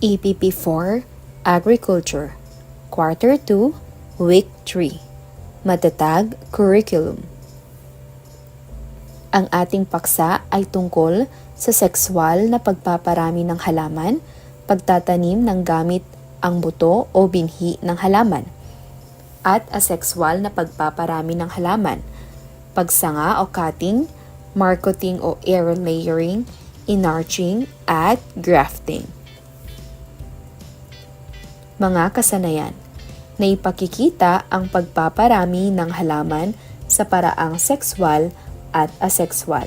EPP4 Agriculture. Quarter 2 Week 3 Matatag Curriculum. Ang ating paksa ay tungkol sa sexual na pagpaparami ng halaman, pagtatanim ng gamit ang buto o binhi ng halaman, at asexual na pagpaparami ng halaman, pagsanga o cutting, marketing o air layering, enarching, at grafting. Mga kasanayan na ipakikita ang pagpaparami ng halaman sa paraang sexual at asexual.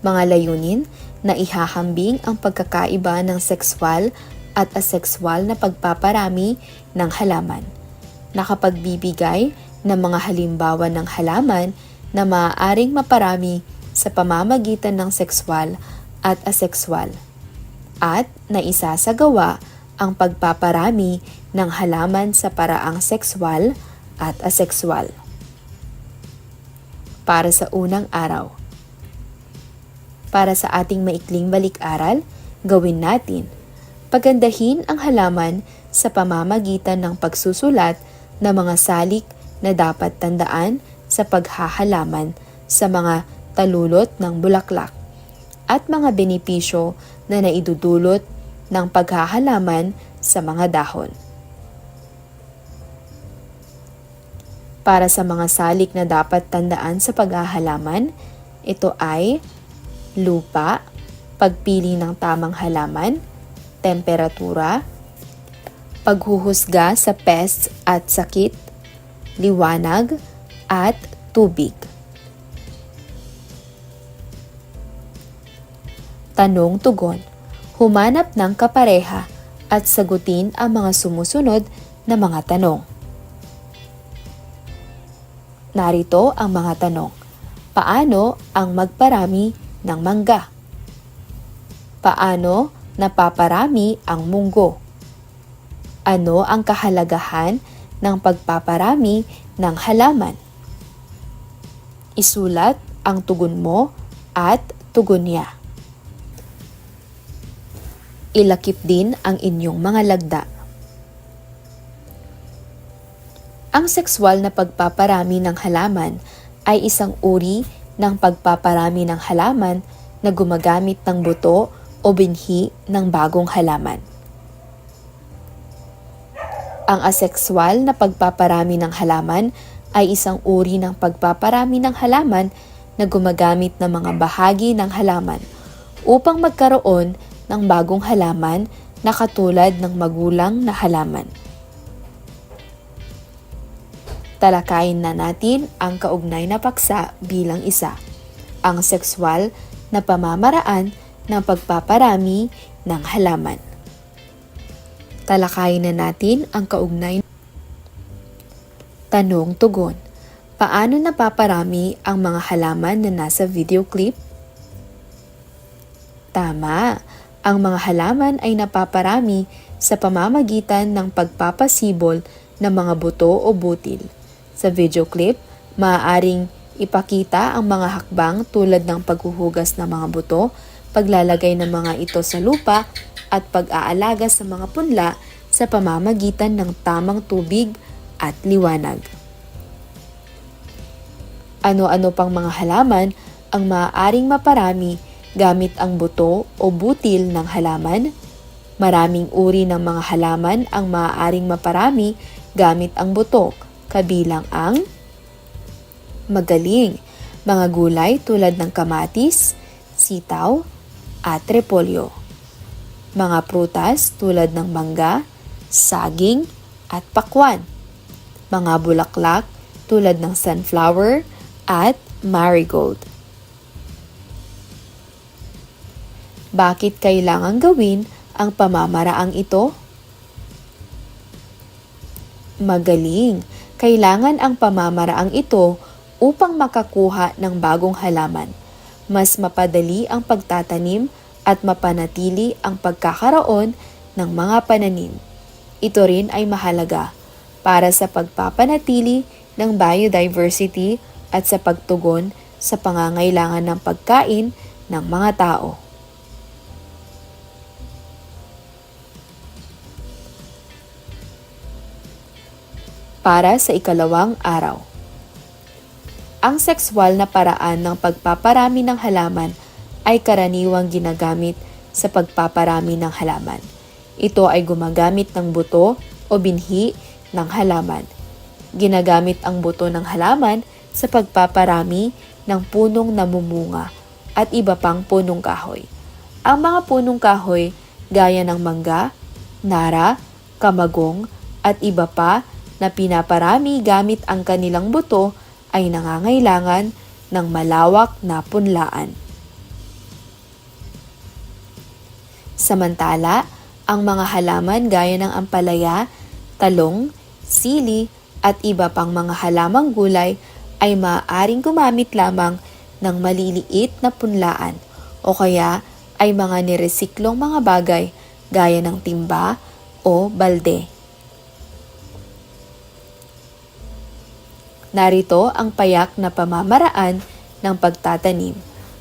Mga layunin na ihahambing ang pagkakaiba ng sexual at asexual na pagpaparami ng halaman. Nakapagbibigay ng mga halimbawa ng halaman na maaaring maparami sa pamamagitan ng sexual at asexual at naisasagawa ang pagpaparami ng halaman sa paraang sexual at asexual. Para sa unang araw. Para sa ating maikling balik-aral, gawin natin pagandahin ang halaman sa pamamagitan ng pagsusulat ng mga salik na dapat tandaan sa paghahalaman sa mga talulot ng bulaklak at mga benepisyo na naidudulot ng paghahalaman sa mga dahon. Para sa mga salik na dapat tandaan sa paghahalaman, ito ay lupa, pagpili ng tamang halaman, temperatura, paghuhusga sa pests at sakit, liwanag, at tubig. Tanong-tugon. Humanap ng kapareha at sagutin ang mga sumusunod na mga tanong. Narito ang mga tanong. Paano ang magparami ng mangga? Paano napaparami ang munggo? Ano ang kahalagahan ng pagpaparami ng halaman? Isulat ang tugon mo at tugon niya. Ilakip din ang inyong mga lagda. Ang sexual na pagpaparami ng halaman ay isang uri ng pagpaparami ng halaman na gumagamit ng buto o binhi ng bagong halaman. Ang asexual na pagpaparami ng halaman ay isang uri ng pagpaparami ng halaman na gumagamit ng mga bahagi ng halaman upang magkaroon ng bagong halaman na katulad ng magulang na halaman. Talakayin na natin ang kaugnay na paksa bilang isa, ang sexual na pamamaraan ng pagpaparami ng halaman. Talakayin na natin ang kaugnay Tanong-tugon. Paano napaparami ang mga halaman na nasa video clip? Tama, ang mga halaman ay napaparami sa pamamagitan ng pagpapasibol ng mga buto o butil. Sa video clip, maaaring ipakita ang mga hakbang tulad ng paghuhugas ng mga buto, paglalagay ng mga ito sa lupa, at pag-aalaga sa mga punla sa pamamagitan ng tamang tubig at liwanag. Ano-ano pang mga halaman ang maaaring maparami gamit ang buto o butil ng halaman? Maraming uri ng mga halaman ang maaaring maparami gamit ang buto, kabilang ang magaling, mga gulay tulad ng kamatis, sitaw, at repolyo. Mga prutas tulad ng mangga, saging, at pakwan. Mga bulaklak tulad ng sunflower at marigold. Bakit kailangan gawin ang pamamaraang ito? Magaling! Kailangan ang pamamaraang ito upang makakuha ng bagong halaman. Mas mapadali ang pagtatanim at mapanatili ang pagkakaroon ng mga pananim. Ito rin ay mahalaga para sa pagpapanatili ng biodiversity at sa pagtugon sa pangangailangan ng pagkain ng mga tao. Para sa ikalawang araw. Ang sexual na paraan ng pagpaparami ng halaman ay karaniwang ginagamit sa pagpaparami ng halaman. Ito ay gumagamit ng buto o binhi ng halaman. Ginagamit ang buto ng halaman sa pagpaparami ng punong namumunga at iba pang punong kahoy. Ang mga punong kahoy gaya ng mangga, nara, kamagong at iba pa na pinaparami gamit ang kanilang buto ay nangangailangan ng malawak na punlaan. Samantala, ang mga halaman gaya ng ampalaya, talong, sili at iba pang mga halamang gulay ay maaaring gumamit lamang ng maliliit na punlaan o kaya ay mga niresiklong mga bagay gaya ng timba o balde. Narito ang payak na pamamaraan ng pagtatanim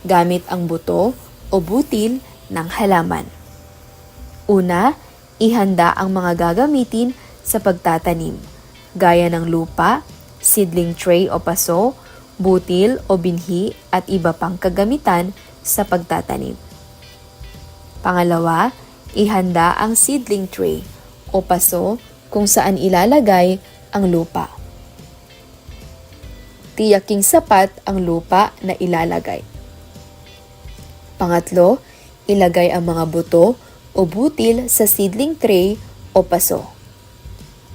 gamit ang buto o butil ng halaman. Una, ihanda ang mga gagamitin sa pagtatanim, gaya ng lupa, seedling tray o paso, butil o binhi at iba pang kagamitan sa pagtatanim. Pangalawa, ihanda ang seedling tray o paso kung saan ilalagay ang lupa. Tiyaking sapat ang lupa na ilalagay. Pangatlo, ilagay ang mga buto o butil sa seedling tray o paso.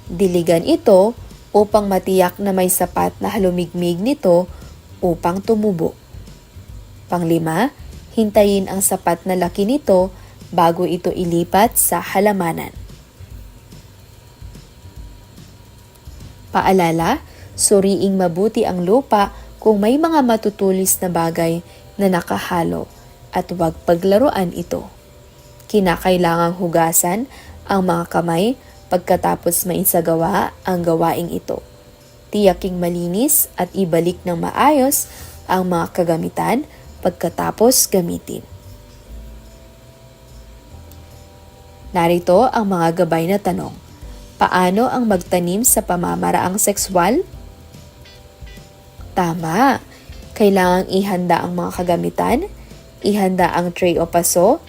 Diligan ito upang matiyak na may sapat na halumigmig nito upang tumubo. Panglima, hintayin ang sapat na laki nito bago ito ilipat sa halamanan. Paalala, suriing mabuti ang lupa kung may mga matutulis na bagay na nakahalo at huwag paglaruan ito kinakailangang hugasan ang mga kamay pagkatapos maisagawa ang gawaing ito. Tiyaking malinis at ibalik ng maayos ang mga kagamitan pagkatapos gamitin. Narito ang mga gabay na tanong. Paano ang magtanim sa pamamaraang sexual? Tama! Kailangang ihanda ang mga kagamitan, ihanda ang tray o paso,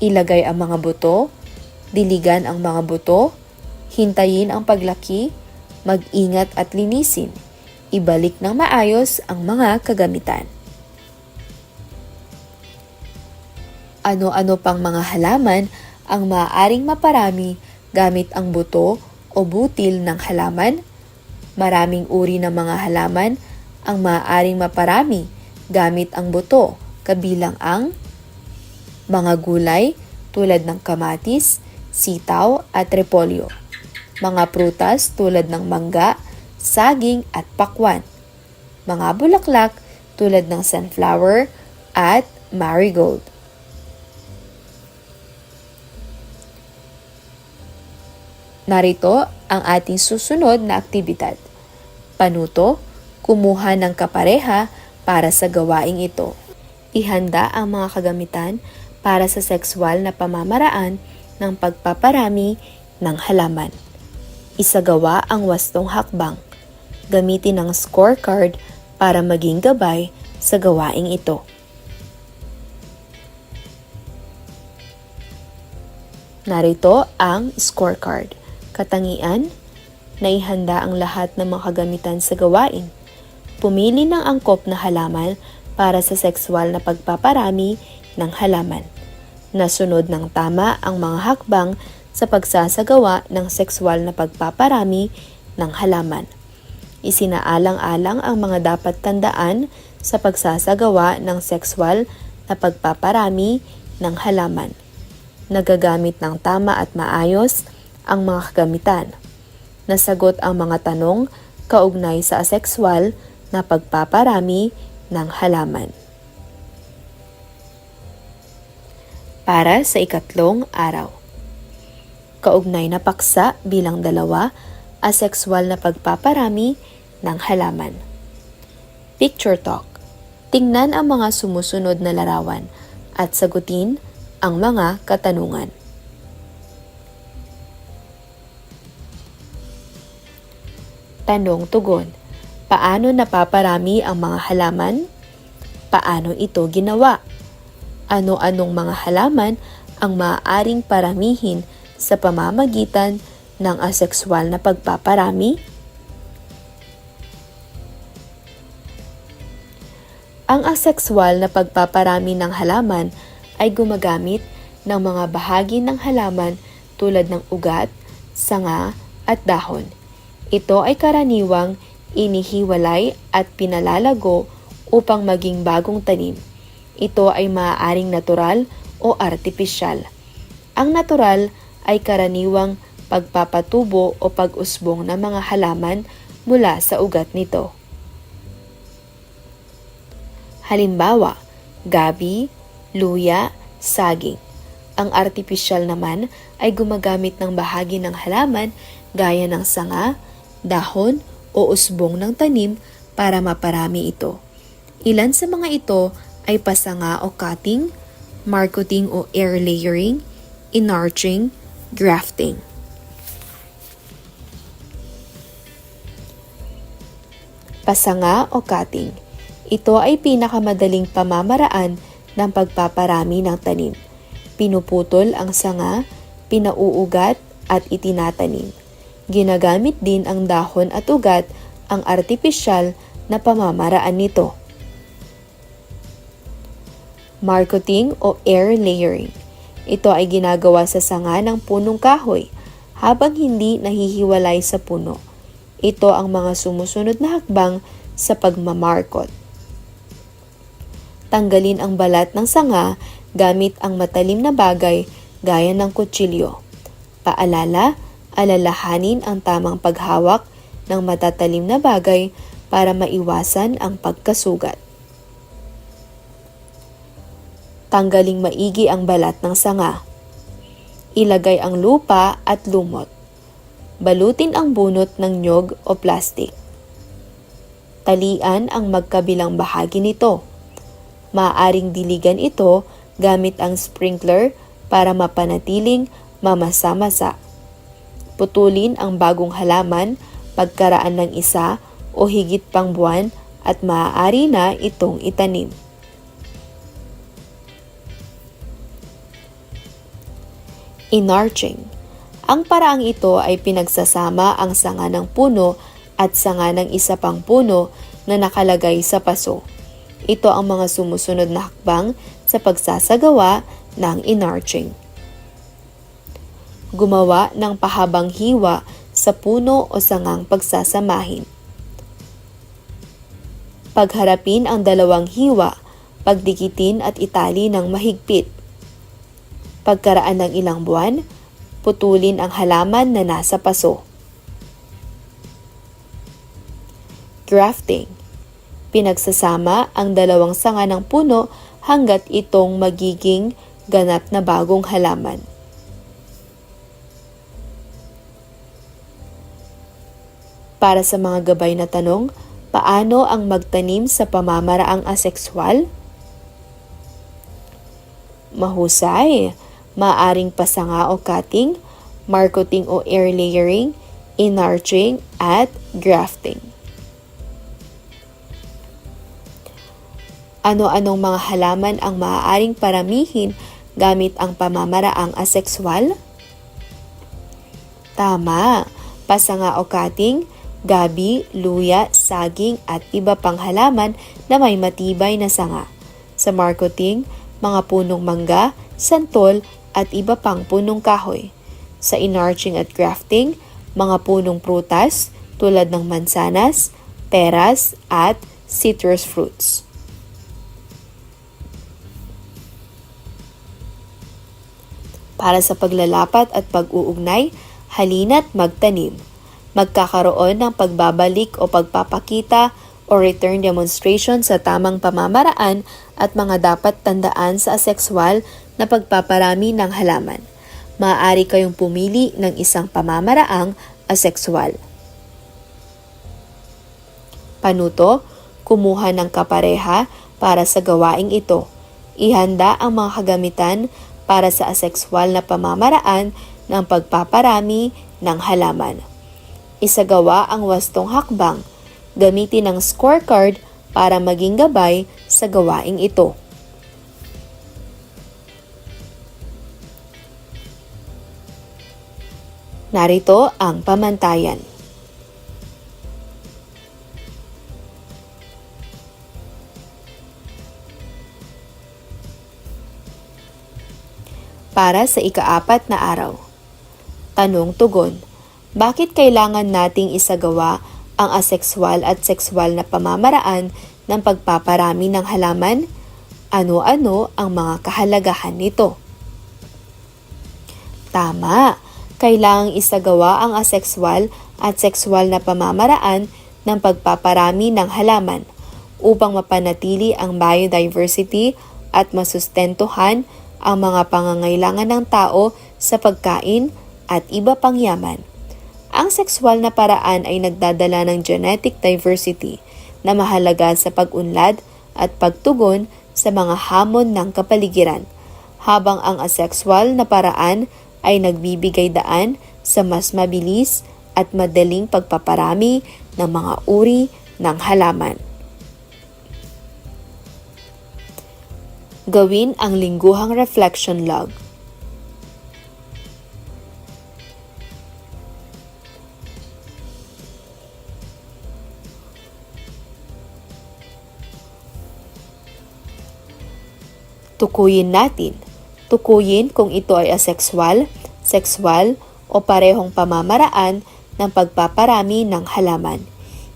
ilagay ang mga buto, diligan ang mga buto, hintayin ang paglaki, mag-ingat at linisin, ibalik ng maayos ang mga kagamitan. Ano-ano pang mga halaman ang maaaring maparami gamit ang buto o butil ng halaman? Maraming uri ng mga halaman ang maaaring maparami gamit ang buto, kabilang ang mga gulay tulad ng kamatis, sitaw at repolyo. Mga prutas tulad ng mangga, saging at pakwan. Mga bulaklak tulad ng sunflower at marigold. Narito ang ating susunod na aktibidad. Panuto, kumuha ng kapareha para sa gawaing ito. Ihanda ang mga kagamitan para sa sexual na pamamaraan ng pagpaparami ng halaman. Isagawa ang wastong hakbang. Gamitin ang scorecard para maging gabay sa gawaing ito. Narito ang scorecard. Katangian, naihanda ang lahat ng mga kagamitan sa gawain. Pumili ng angkop na halaman para sa sexual na pagpaparami ng halaman. Nasunod ng tama ang mga hakbang sa pagsasagawa ng sexual na pagpaparami ng halaman. Isinaalang-alang ang mga dapat tandaan sa pagsasagawa ng sexual na pagpaparami ng halaman. Nagagamit ng tama at maayos ang mga kagamitan. Nasagot ang mga tanong kaugnay sa asexual na pagpaparami ng halaman. para sa ikatlong araw. Kaugnay na paksa bilang dalawa, asexual na pagpaparami ng halaman. Picture Talk. Tingnan ang mga sumusunod na larawan at sagutin ang mga katanungan. Tanong tugon. Paano napaparami ang mga halaman? Paano ito ginawa? Ano-anong mga halaman ang maaaring paramihin sa pamamagitan ng asekswal na pagpaparami? Ang asekswal na pagpaparami ng halaman ay gumagamit ng mga bahagi ng halaman tulad ng ugat, sanga at dahon. Ito ay karaniwang inihiwalay at pinalalago upang maging bagong tanim. Ito ay maaaring natural o artipisyal. Ang natural ay karaniwang pagpapatubo o pag-usbong ng mga halaman mula sa ugat nito. Halimbawa, gabi, luya, saging. Ang artipisyal naman ay gumagamit ng bahagi ng halaman gaya ng sanga, dahon o usbong ng tanim para maparami ito. Ilan sa mga ito ay pasanga o cutting, marketing o air layering, enarching, grafting. Pasanga o cutting. Ito ay pinakamadaling pamamaraan ng pagpaparami ng tanim. Pinuputol ang sanga, pinauugat at itinatanim. Ginagamit din ang dahon at ugat ang artipisyal na pamamaraan nito. Marketing o air layering. Ito ay ginagawa sa sanga ng punong kahoy habang hindi nahihiwalay sa puno. Ito ang mga sumusunod na hakbang sa pagmamarkot. Tanggalin ang balat ng sanga gamit ang matalim na bagay gaya ng kutsilyo. Paalala, alalahanin ang tamang paghawak ng matatalim na bagay para maiwasan ang pagkasugat. Tanggaling maigi ang balat ng sanga. Ilagay ang lupa at lumot. Balutin ang bunot ng nyog o plastik. Talian ang magkabilang bahagi nito. Maaring diligan ito gamit ang sprinkler para mapanatiling mamasa-masa. Putulin ang bagong halaman pagkaraan ng isa o higit pang buwan at maaari na itong itanim. Enarching. Ang paraang ito ay pinagsasama ang sanga ng puno at sanga ng isa pang puno na nakalagay sa paso. Ito ang mga sumusunod na hakbang sa pagsasagawa ng enarching. Gumawa ng pahabang hiwa sa puno o sangang pagsasamahin. Pagharapin ang dalawang hiwa, pagdikitin at itali ng mahigpit. Pagkaraan ng ilang buwan, putulin ang halaman na nasa paso. Grafting Pinagsasama ang dalawang sanga ng puno hanggat itong magiging ganap na bagong halaman. Para sa mga gabay na tanong, paano ang magtanim sa pamamaraang asekswal? Mahusay, maaring pasanga o cutting, marketing o air layering, enarching, at grafting. Ano-anong mga halaman ang maaaring paramihin gamit ang pamamaraang asekswal? Tama, pasanga o cutting, gabi, luya, saging at iba pang halaman na may matibay na sanga. Sa marketing, mga punong mangga, santol at iba pang punong kahoy. Sa enarching at grafting, mga punong prutas tulad ng mansanas, peras at citrus fruits. Para sa paglalapat at pag-uugnay, halina't magtanim. Magkakaroon ng pagbabalik o pagpapakita o return demonstration sa tamang pamamaraan at mga dapat tandaan sa asexual na pagpaparami ng halaman. Maaari kayong pumili ng isang pamamaraang asexual. Panuto, kumuha ng kapareha para sa gawaing ito. Ihanda ang mga kagamitan para sa asexual na pamamaraan ng pagpaparami ng halaman. Isagawa ang wastong hakbang. Gamitin ang scorecard para maging gabay sa gawaing ito. Narito ang pamantayan. Para sa ikaapat na araw. Tanong tugon. Bakit kailangan nating isagawa ang asexual at sexual na pamamaraan ng pagpaparami ng halaman? Ano-ano ang mga kahalagahan nito? Tama! Kailangang isagawa ang asexual at sexual na pamamaraan ng pagpaparami ng halaman upang mapanatili ang biodiversity at masustentuhan ang mga pangangailangan ng tao sa pagkain at iba pang yaman. Ang sexual na paraan ay nagdadala ng genetic diversity na mahalaga sa pag-unlad at pagtugon sa mga hamon ng kapaligiran, habang ang asexual na paraan ay nagbibigay daan sa mas mabilis at madaling pagpaparami ng mga uri ng halaman. Gawin ang lingguhang reflection log. Tukuyin natin. Tukuyin kung ito ay asexual, sexual, o parehong pamamaraan ng pagpaparami ng halaman.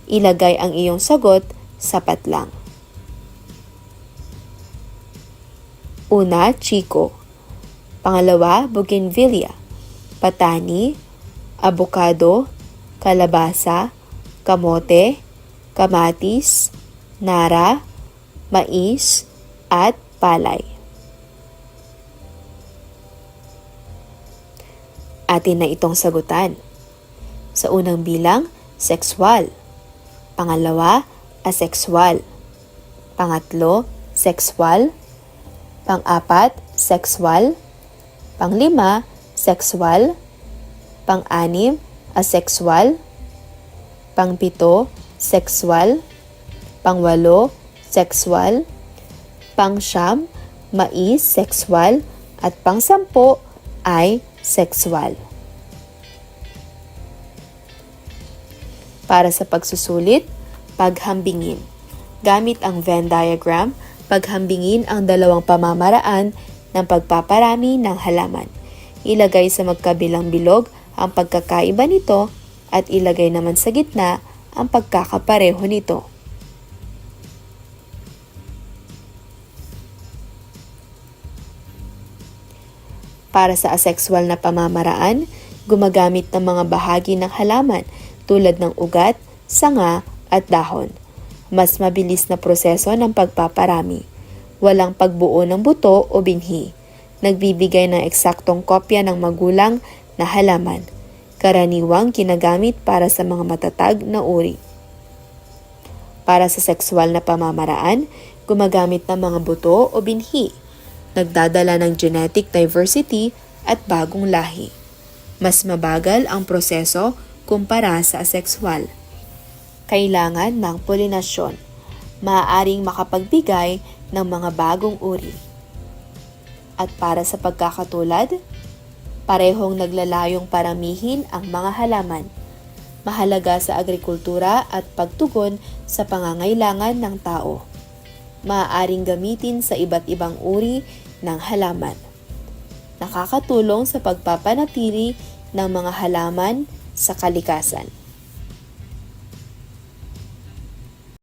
Ilagay ang iyong sagot sapat lang. Una, Chico. Pangalawa, Bougainvillea. Patani, abukado, kalabasa, kamote, kamatis, nara, mais, at palay. Atin na itong sagutan. Sa unang bilang, sexual. Pangalawa, asexual. Pangatlo, sexual. Pang-apat, sexual. Panglima, sexual. Pang-anim, asexual. Pangpito, sexual. Pangwalo, sexual. Pangsyam, mais, sexual. At pangsampo ay sexual. Para sa pagsusulit, paghambingin. Gamit ang Venn diagram, paghambingin ang dalawang pamamaraan ng pagpaparami ng halaman. Ilagay sa magkabilang bilog ang pagkakaiba nito at ilagay naman sa gitna ang pagkakapareho nito. Para sa asexual na pamamaraan, gumagamit ng mga bahagi ng halaman tulad ng ugat, sanga at dahon. Mas mabilis na proseso ng pagpaparami. Walang pagbuo ng buto o binhi. Nagbibigay ng eksaktong kopya ng magulang na halaman. Karaniwang ginagamit para sa mga matatag na uri. Para sa sexual na pamamaraan, gumagamit ng mga buto o binhi nagdadala ng genetic diversity at bagong lahi. Mas mabagal ang proseso kumpara sa asexual. Kailangan ng polinasyon. Maaaring makapagbigay ng mga bagong uri. At para sa pagkakatulad, parehong naglalayong paramihin ang mga halaman. Mahalaga sa agrikultura at pagtugon sa pangangailangan ng tao. Maaaring gamitin sa iba't ibang uri ng halaman. Nakakatulong sa pagpapanatili ng mga halaman sa kalikasan.